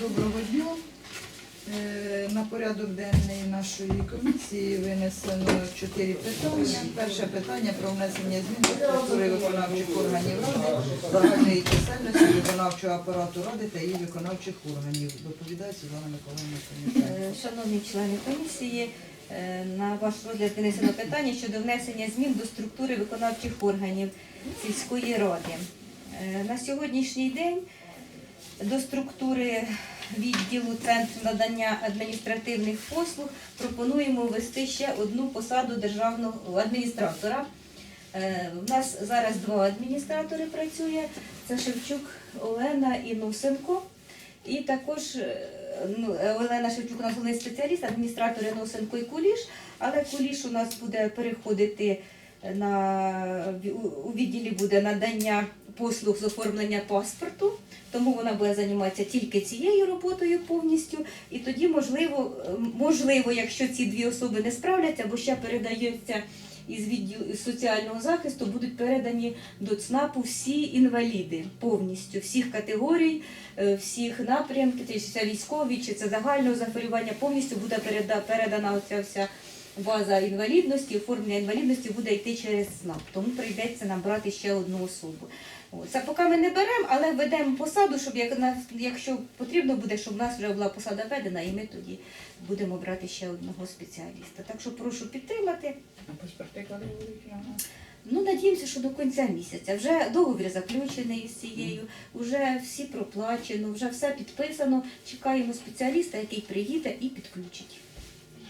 Доброго дня. Е, На порядок денний нашої комісії винесено чотири питання. Перше питання про внесення змін до структури виконавчих органів ради, загальної чисельності виконавчого апарату ради та її виконавчих органів. Доповідає Світлана Миколаївна Комітет. Е, Шановні члени комісії, е, на ваш розгляд винесено питання щодо внесення змін до структури виконавчих органів сільської ради. На сьогоднішній день до структури відділу Центру надання адміністративних послуг пропонуємо ввести ще одну посаду державного адміністратора. Е, У нас зараз два адміністратори працює. Це Шевчук Олена і Нусенко. І також е, ну, е, Олена Шевчук у нас головний спеціаліст, адміністратор Носенко і Куліш, але Куліш у нас буде переходити на у відділі буде надання послуг з оформлення паспорту, тому вона буде займатися тільки цією роботою повністю. І тоді, можливо, можливо, якщо ці дві особи не справляться, бо ще передається із відділу соціального захисту, будуть передані до ЦНАПу всі інваліди повністю, всіх категорій, е, всіх напрямків, чи це військові, чи це загального захворювання, повністю буде передана оця вся база інвалідності, оформлення інвалідності буде йти через СНАП. Тому прийдеться нам брати ще одну особу. Це поки ми не беремо, але ведемо посаду, щоб як на- якщо потрібно буде, щоб в нас вже була посада введена, і ми тоді будемо брати ще одного спеціаліста. Так що прошу підтримати. Ну, надіємося, що до кінця місяця. Вже договір заключений з цією, вже всі проплачено, вже все підписано. Чекаємо спеціаліста, який приїде і підключить.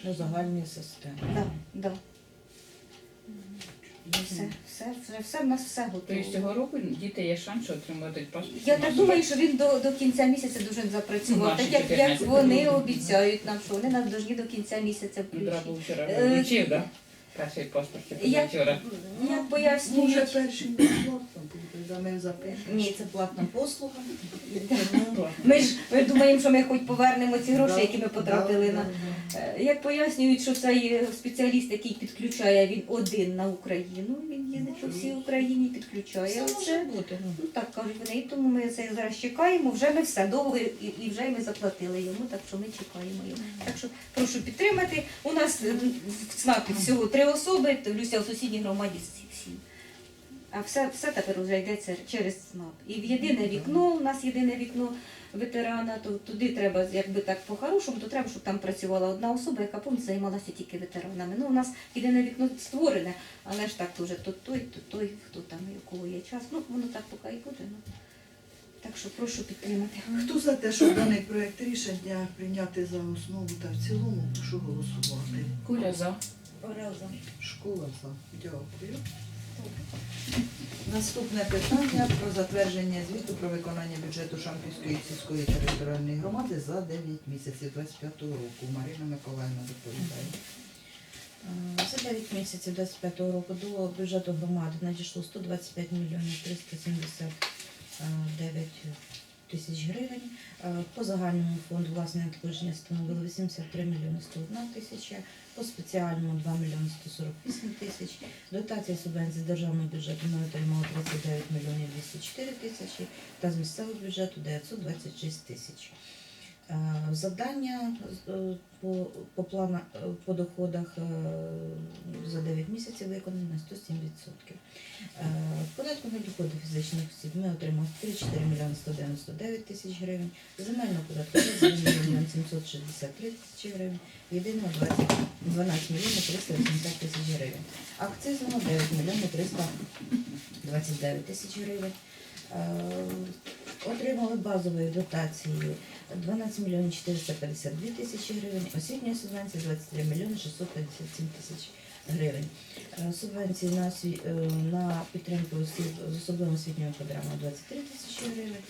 Що загальні системи. Да, да. Все, все, вже все в нас все Тобто цього року діти є шанс, що отримати паспорт. Я так думаю, що він до, до кінця місяця дуже запрацював. Наші Так як, як 14 вони обіцяють нам, що вони нас повинні до кінця місяця включити. був вчора Е, вручив, так? Перший паспорт Я- вчора. Як Може пояснюють, першим безплатно буде, да, ми запишемо. Ні, це платна послуга. ми ж ми думаємо, що ми хоч повернемо ці гроші, які ми потратили на. Е, Як пояснюють, що цей е, спеціаліст, який підключає, він один на Україну, він їздить по всій Україні, підключає. Все може бути. ну. ну так кажуть вони, тому ми це зараз чекаємо. Вже ми все договір і, і вже ми заплатили йому, так що ми чекаємо його. Так що прошу підтримати. У нас в ЦНАПі всього три особи, дивлюся в сусідній громаді. А все, все тепер вже йдеться через ЦНАП. І в єдине вікно, у нас єдине вікно ветерана, то туди треба, якби так по-хорошому, то треба, щоб там працювала одна особа, яка повністю займалася тільки ветеранами. Ну, у нас єдине вікно створене, але ж так теж то той, то той, хто там, у кого є час. Ну, воно так поки і буде. Ну. Так що прошу підтримати. Хто за те, щоб даний проект рішення прийняти за основу та в цілому, прошу голосувати. Куля за. Школа за. Дякую. Наступне питання про затвердження звіту про виконання бюджету Шамківської сільської територіальної громади за 9 місяців 25 року. Марина Миколаївна доповідає. Е, За 9 місяців 25 року до бюджету громади надійшло 125 мільйонів 379 тисяч гривень. Е, По загальному фонду власне надходження становило 83 мільйони 101 тисяча, по спеціальному 2 мільйони 148 тисяч. Дотація субвенції з державного бюджету ми отримали 39 мільйонів 204 тисячі та з місцевого бюджету 926 тисяч. Завдання е, по, по, плана, е, по доходах е, за 9 місяців виконані на 107%. Е, Податку на доходи фізичних осіб ми отримали 34 мільйони 199 тисяч гривень, земельного податку 21 мільйон 763 тисячі гривень, єдиного 20 12 мільйонів 380 тисяч гривень, акцизного 9 мільйонів 329 тисяч гривень. Отримали базовою дотацією 12 мільйонів 452 тисячі гривень, освітньої субвенції 23 мільйони 657 тисяч гривень. Е, Субвенції на, осві- е, на підтримку осіб з особливими освітніми програмами 23 тисячі гривень.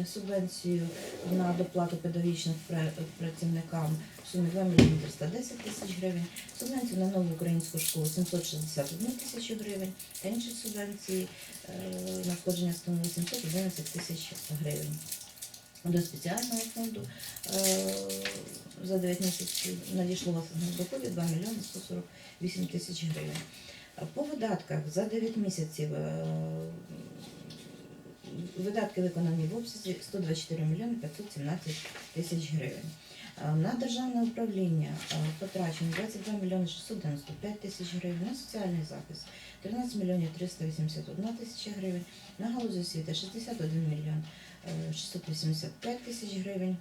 Е, Субвенцію на доплату педагогічним працівникам сумі 2 мільйони 310 тисяч гривень. Субвенцію на нову українську школу 761 тисячу гривень та інші субвенції е, надходження становили 711 тисяч гривень. До спеціального фонду е, за 9 місяців надійшло власних доходів 2 мільйони 148 тисяч гривень. По видатках за 9 місяців е, видатки виконані в обсязі 124 мільйони 517 тисяч гривень. Е, На державне управління е, потрачено 22 мільйони 695 тисяч гривень, на соціальний захист 13 мільйонів 381 тисяча гривень, на галузь освіти 61 мільйон е, 685 тисяч гривень,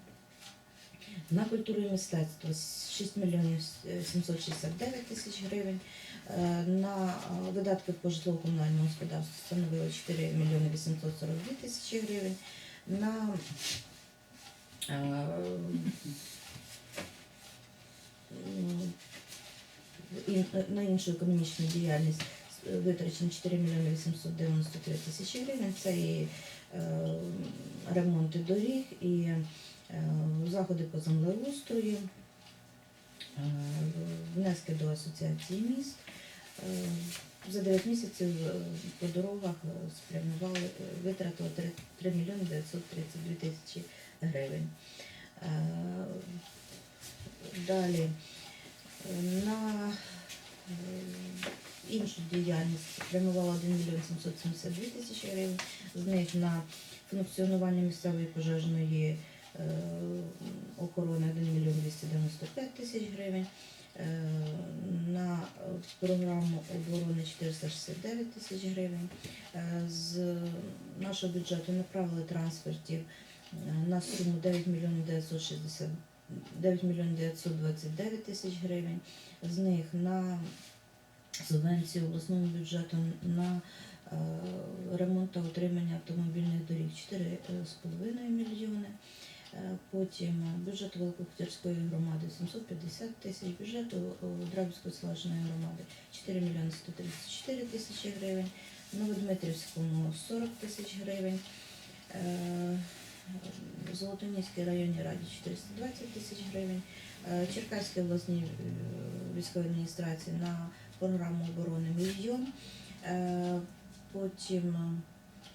на культуру і мистецтво 6 мільйонів е, 769 тисяч гривень, Е, на е, видатки по житлово-комунальному господарству становили 4 мільйони 842 тисячі гривень, на е, на іншу економічну діяльність е, витрачено 4 мільйони 893 тисячі гривень. Це і е, ремонти доріг, і е, заходи по землеустрою, е, внески до асоціації міст. Е, За 9 місяців е, по дорогах е, спрямували, е, витратили 3, 3 мільйони 932 тисячі гривень. Далі. Е, на е, іншу діяльність спрямувала 1 мільйон 772 тисячі гривень, з них на функціонування місцевої пожежної е, охорони 1 мільйон 295 тисяч гривень, на програму оборони 469 тисяч гривень. З нашого бюджету направили трансфертів на суму 9 мільйонів 960 9 мільйонів 929 тисяч гривень. З них на субвенцію обласному бюджету на е, ремонт та утримання автомобільних доріг 4,5 мільйони. Е, Потім бюджет Великохтірської громади 750 тисяч, бюджет Драбівської селищної громади 4 мільйони 134 тисячі гривень, Новодмитрівському 40 тисяч гривень, е, Золотоніській районній раді 420 тисяч гривень, е, Черкаській обласній е, військовій адміністрації на програму оборони мільйон. Е, Потім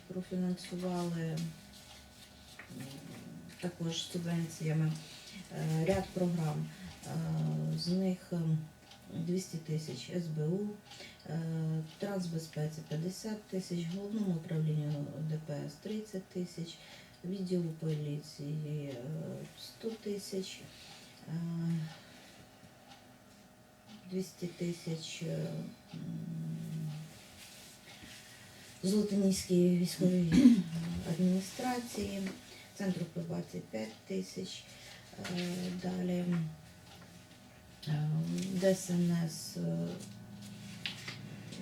профінансували також субвенціями ряд програм. З них ем, 200 тисяч СБУ, Трансбезпеці 50 тисяч, головному управлінню ДПС 30 тисяч, відділу поліції е, 100 тисяч, е, 200 тисяч е, м, військовій е, адміністрації, центру пробації 5 тисяч. Е, Далі е, ДСНС е,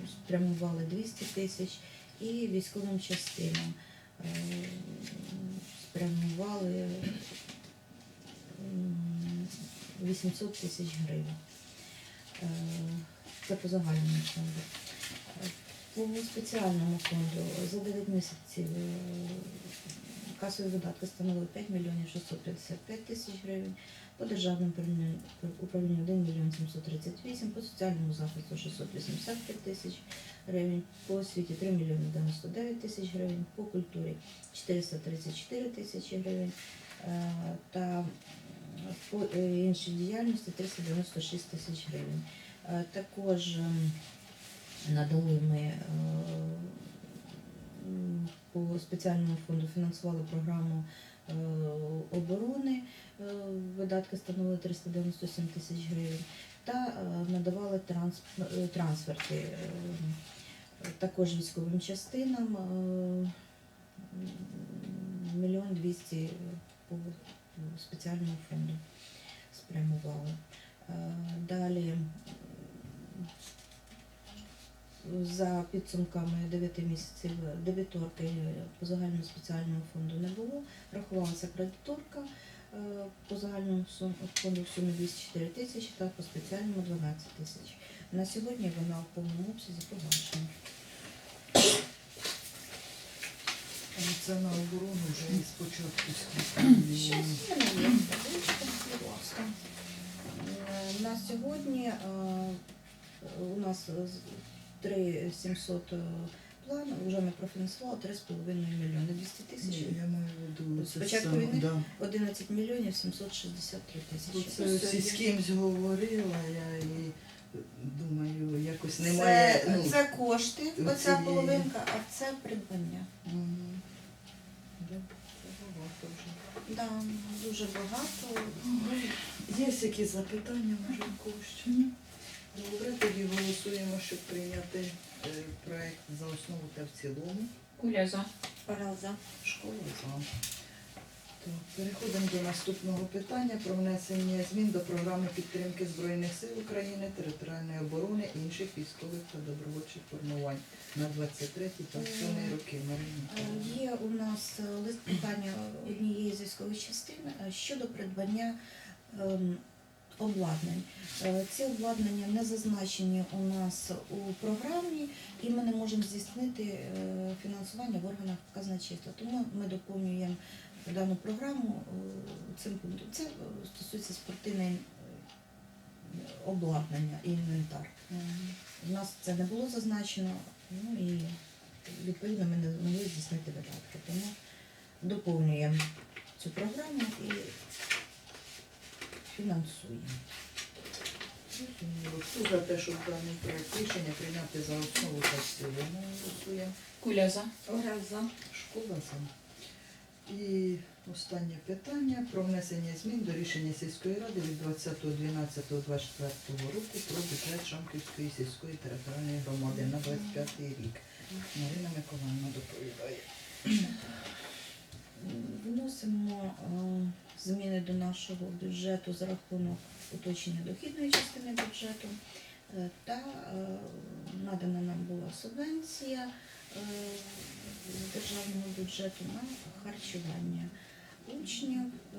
спрямували 200 тисяч і військовим частинам е, спрямували 800 тисяч гривень. Е, Це по загальному фонду. Е, По спеціальному фонду за 9 місяців е, касові видатки становили 5 мільйонів 655 тисяч гривень, по державному управлінню 1 мільйон 738, по соціальному захисту 685 тисяч гривень, по освіті 3 мільйони 99 тисяч гривень, по культурі 434 тисячі гривень е, та по е, іншій діяльності 396 тисяч гривень. Е, Також надали ми по спеціальному фонду фінансували програму оборони, видатки становили 397 тисяч гривень, та е, надавали е, трансферти е, також військовим частинам мільйон двісті по спеціальному фонду спрямували. Далі за підсумками 9 місяців дебіторки по загальному спеціальному фонду не було. Рахувалася кредиторка Е, по загальному фонду в сумі 204 тисячі та по спеціальному 12 тисяч. На сьогодні вона в повному обсязі погашена. Це на оборону вже із початку. Я не є. Будь ласка. Е, на сьогодні е, у нас 3700 плану вже ми профінансували 3,5 мільйони. 200 тисяч. Я маю в виду. Спочатку війни да. 11 мільйонів 763 тисячі. Це з кимсь говорила, я і думаю, якось немає. Це, ну, це кошти, оця оця половинка, а це придбання. Да, дуже багато. Є якісь запитання, може, в? Добре, тоді голосуємо, щоб прийняти е, проект за основу та в цілому. Куля за. Орел за. Школа за. Так, переходимо до наступного питання про внесення змін до програми підтримки Збройних сил України, територіальної оборони інших військових та добровольчих формувань на 23 та 7 роки. Марина. Е, Є у нас е, лист прохання однієї з військових частин е, щодо придбання ем, обладнань. Е, Ці обладнання не зазначені у нас у програмі, і ми не можемо здійснити е, фінансування в органах казначейства. Тому ми доповнюємо дану програму е, цим пунктом. Це стосується спортивного е, обладнання і інвентар. У нас це не було зазначено, ну і відповідно ми не змогли здійснити видатки. Тому доповнюємо цю програму і фінансуємо. Хто за те, щоб даний проект рішення прийняти за основу та в цілому голосуємо? Куля за. Орел за. Школа за. І останнє питання про внесення змін до рішення сільської ради від 20.12.24 року про бюджет Шамківської сільської територіальної громади на 25 рік. Марина Миколаївна доповідає. Вносимо е, зміни до нашого бюджету за рахунок уточнення дохідної частини бюджету Е, та е, надана нам була субвенція е, з державного бюджету на харчування учнів е,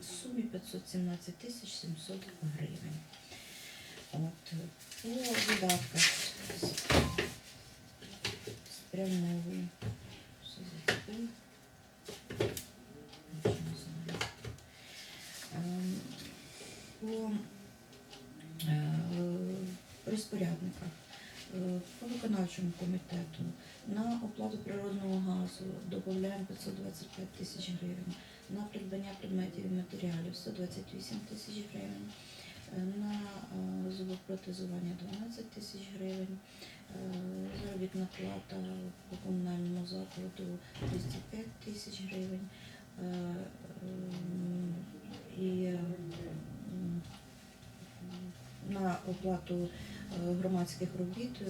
в сумі 517 тисяч 700 гривень. От, е, по видатках спрямовую. Все закрив. Нічого не знаю. Ем, По е, розпорядниках, е, по виконавчому комітету. На оплату природного газу додаємо 525 тисяч гривень, на придбання предметів і матеріалів 128 тисяч гривень, е, на е, зубопротезування 12 тисяч гривень, е, заробітна плата по комунальному закладу 205 тисяч гривень. І на оплату громадських робіт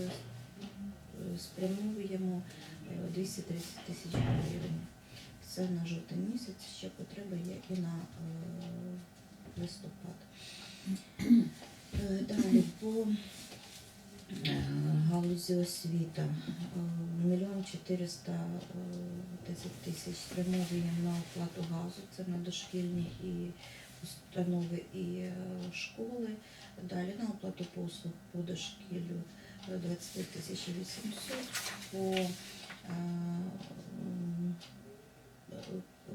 спрямовуємо е, 230 тисяч гривень. Це на жовтень місяць, ще потреба є і на е, листопад. Е, Далі по е, галузі освіта е, мільйон чотириста е, десять тисяч спрямовуємо на оплату газу, це на дошкільні і установи і е, школи. Далі на оплату послуг по дошкіллю е, 23 тисячі 800, по е, м, е,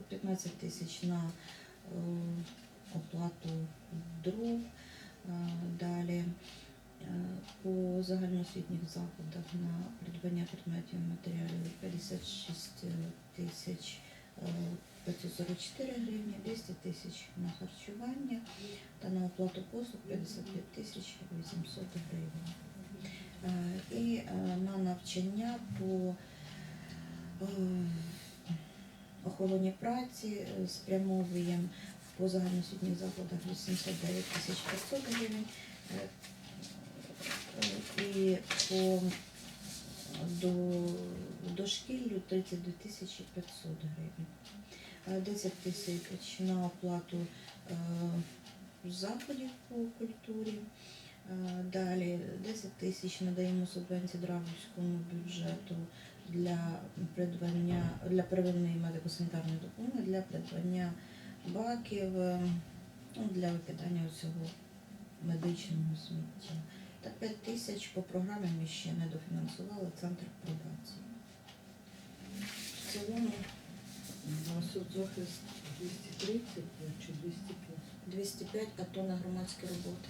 15 тисяч на е, оплату дров. Е, Далі е, по загальноосвітніх заходах на придбання предметів матеріалів 56 тисяч е, 544 гривні, 200 тисяч на харчування та на оплату послуг 55 тисяч 800 гривень. Е, І е, на навчання по е, охороні праці спрямовуємо по загальноосвітніх закладах 89 тисяч 500 гривень. І по до, дошкіллю 32 тисячі 500 гривень. Е, 10 тисяч на оплату заходів по культурі. Е, Далі 10 тисяч надаємо субвенції Дравівському бюджету для придбання для первинної медико-санітарної допомоги, для придбання баків, е, ну, для викидання цього медичного сміття. Та 5 тисяч по програмі ми ще не дофінансували центр пробації. В цілому На соцзахист 230 чи 205? 205, а то на громадські роботи.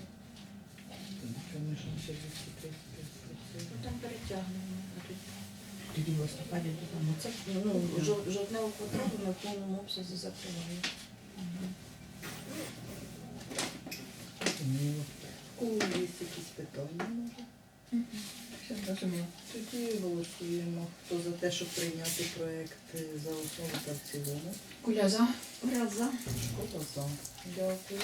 Звісно, ще 235 Ну там перетягнемо. Тоді в листопаді додамо. Це ну, жовтневу потребу ми в повному обсязі закриваємо. Зрозуміло. У є якісь питання, може? Все зрозуміло. Тоді голосуємо. Хто за те, щоб прийняти проект за основу та в цілому? Куля за. Ура за. Шкода за. Дякую.